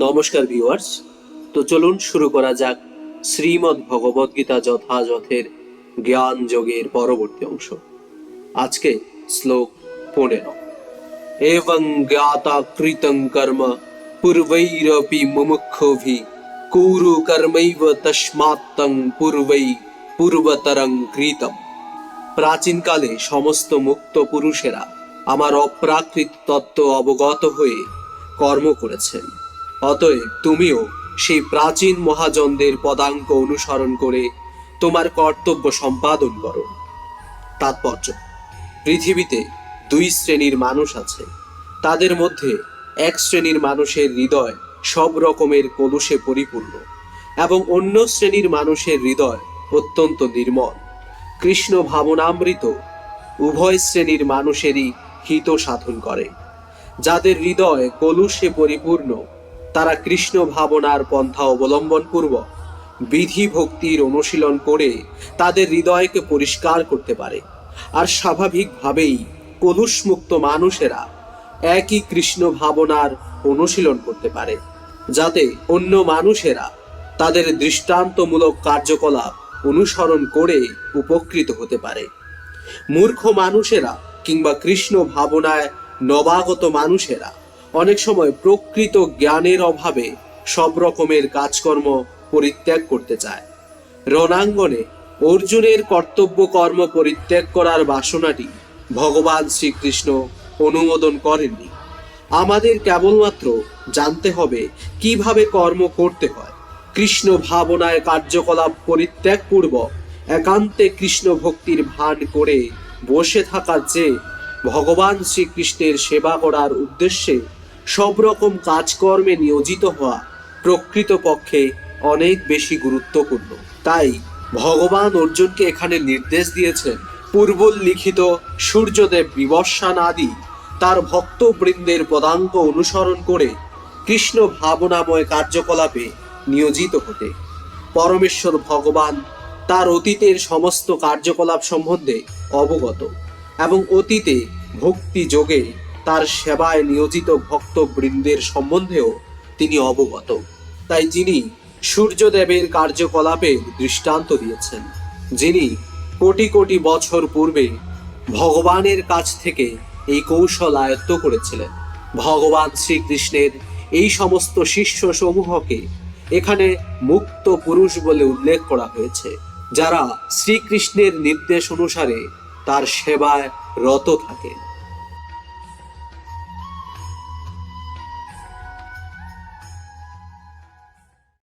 নমস্কার ভিউয়ার্স তো চলুন শুরু করা যাক শ্রীমদ্ ভগবদ গীতা যথাযথের জ্ঞান যোগের পরবর্তী অংশ। আজকে শ্লোক পনেরো। এবং জ্ঞাতা কৃতং কর্ম, পূর্বৈরপি মুমুক্ষুভি, কুরু কর্মৈব তস্মাত্তং পূর্বৈ পূর্বতরং কৃতম। প্রাচীনকালে সমস্ত মুক্ত পুরুষেরা আমার অপ্রাকৃত তত্ত্ব অবগত হয়ে কর্ম করেছেন। অতএব তুমিও সেই প্রাচীন মহাজনদের পদাঙ্ক অনুসরণ করে তোমার কর্তব্য সম্পাদন করো। তাৎপর্য, পৃথিবীতে দুই শ্রেণির মানুষ আছে। তাদের মধ্যে এক শ্রেণির মানুষের হৃদয় সব রকমের কলুষে পরিপূর্ণ এবং অন্য শ্রেণির মানুষের হৃদয় অত্যন্ত নির্মল। কৃষ্ণ ভাবনামৃত উভয় শ্রেণির মানুষেরই হিত সাধন করে, যাদের হৃদয় কলুষে পরিপূর্ণ তারা কৃষ্ণ ভাবনার পন্থা অবলম্বন পূর্বক বিধি ভক্তির অনুশীলন করে তাদের হৃদয়কে পরিষ্কার করতে পারে। আর স্বাভাবিকভাবেই কলুষমুক্ত মানুষেরা একই কৃষ্ণ ভাবনার অনুশীলন করতে পারে, যাতে অন্য মানুষেরা তাদের দৃষ্টান্তমূলক কার্যকলাপ অনুসরণ করে উপকৃত হতে পারে। মূর্খ মানুষেরা কিংবা কৃষ্ণ ভাবনায় নবাগত মানুষেরা অনেক সময় প্রকৃত জ্ঞানের অভাবে সব রকমের কাজকর্ম পরিত্যাগ করতে চায়। রণাঙ্গনে অর্জুনের কর্তব্য কর্ম পরিত্যাগ করার বাসনাটি ভগবান শ্রীকৃষ্ণ অনুমোদন করেননি। আমাদের কেবলমাত্র জানতে হবে কীভাবে কর্ম করতে হয়। কৃষ্ণ ভাবনায় কার্যকলাপ পরিত্যাগ পূর্বক একান্তে কৃষ্ণ ভক্তির ভান করে বসে থাকার চেয়ে ভগবান শ্রীকৃষ্ণের সেবা করার উদ্দেশ্যে সব রকম কাজকর্মে নিয়োজিত হওয়া প্রকৃতপক্ষে অনেক বেশি গুরুত্বপূর্ণ। তাই ভগবান অর্জুনকে এখানে নির্দেশ দিয়েছেন পূর্বলিখিত সূর্যদেব বিবর্ষান আদি তার ভক্তবৃন্দের পদাঙ্ক অনুসরণ করে কৃষ্ণ ভাবনাময় কার্যকলাপে নিয়োজিত হতে। পরমেশ্বর ভগবান তার অতীতের সমস্ত কার্যকলাপ সম্বন্ধে অবগত এবং অতীতে ভক্তি যোগে তার সেবায় নিয়োজিত ভক্তবৃন্দের সম্বন্ধেও তিনি অবগত। তাই যিনি সূর্যদেবের কার্যকলাপের দৃষ্টান্ত দিয়েছেন, যিনি কোটি কোটি বছর পূর্বে ভগবানের কাছ থেকে এই কৌশল আয়ত্ত করেছিলেন, ভগবান শ্রীকৃষ্ণের এই সমস্ত শিষ্য সমূহকে এখানে মুক্ত পুরুষ বলে উল্লেখ করা হয়েছে, যারা শ্রীকৃষ্ণের নির্দেশ অনুসারে তার সেবায় রত থাকেন।